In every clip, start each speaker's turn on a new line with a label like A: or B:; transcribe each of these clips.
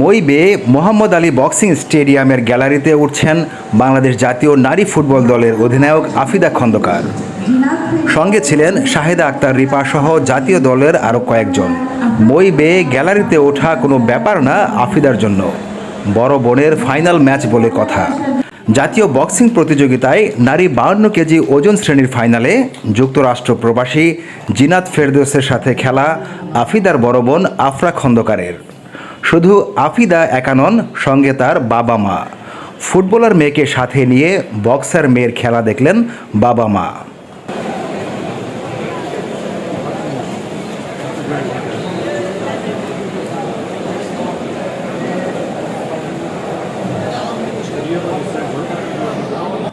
A: মই বেয়ে মোহাম্মদ আলী বক্সিং স্টেডিয়ামের গ্যালারিতে উঠছেন বাংলাদেশ জাতীয় নারী ফুটবল দলের অধিনায়ক আফিদা খন্দকার। সঙ্গে ছিলেন শাহেদা আক্তার রিপা সহ জাতীয় দলের আরও কয়েকজন। মই বেয়ে গ্যালারিতে ওঠা কোনো ব্যাপার না আফিদার জন্য। বড় বোনের ফাইনাল ম্যাচ বলে কথা। জাতীয় বক্সিং প্রতিযোগিতায় নারী বাহান্ন কেজি ওজন শ্রেণির ফাইনালে যুক্তরাষ্ট্র প্রবাসী জিনাত ফেরদৌসের সাথে খেলা আফিদার বড় বোন আফরা খন্দকারের। শুধু আফিদা একা নন, সঙ্গে তার বাবা মা। ফুটবলার মেয়েকে সাথে নিয়ে বক্সার মেয়ের খেলা দেখলেন বাবা মা।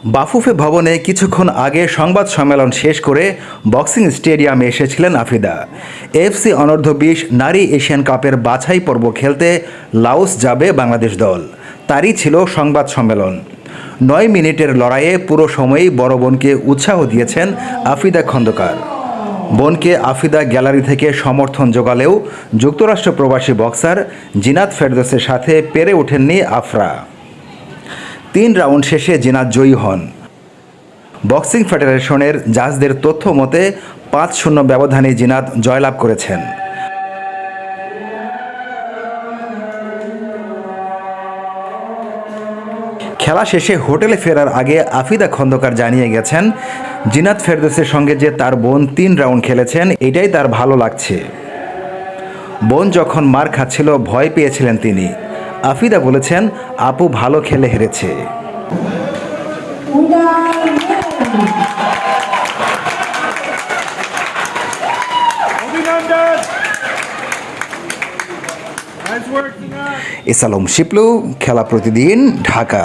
A: বাফুফে ভবনে কিছুক্ষণ আগে সংবাদ সম্মেলন শেষ করে বক্সিং স্টেডিয়ামে এসেছিলেন আফিদা এফসি অনূর্ধ্ব বিশ নারী এশিয়ান কাপের বাছাই পর্ব খেলতে লাওস যাবে বাংলাদেশ দল। তারই ছিল সংবাদ সম্মেলন। নয় মিনিটের লড়াইয়ে পুরো সময়ই বড় বোনকে উৎসাহ দিয়েছেন আফিদা খন্দকার। বোনকে আফিদা গ্যালারি থেকে সমর্থন জোগালেও যুক্তরাষ্ট্র প্রবাসী বক্সার জিনাত ফেরদোসের সাথে পেরে ওঠেননি আফরা। তিন রাউন্ড শেষে জিনাত জয়ী হন। বক্সিং ফেডারেশনের জাজদের তথ্য মতে পাঁচ শূন্য ব্যবধানে জিনাত জয়লাভ করেছেন। খেলা শেষে হোটেলে ফেরার আগে আফিদা খন্দকার জানিয়ে গেছেন, জিনাত ফেরদোসের সঙ্গে যে তার বোন তিন রাউন্ড খেলেছেন, এটাই তার ভালো লাগছে। বোন যখন মার খাচ্ছিল, ভয় পেয়েছিলেন তিনি। আফিদা বলেছেন আপু ভালো খেলে হেরেছে। এসালম শিপলু খেলা প্রতিদিন ঢাকা।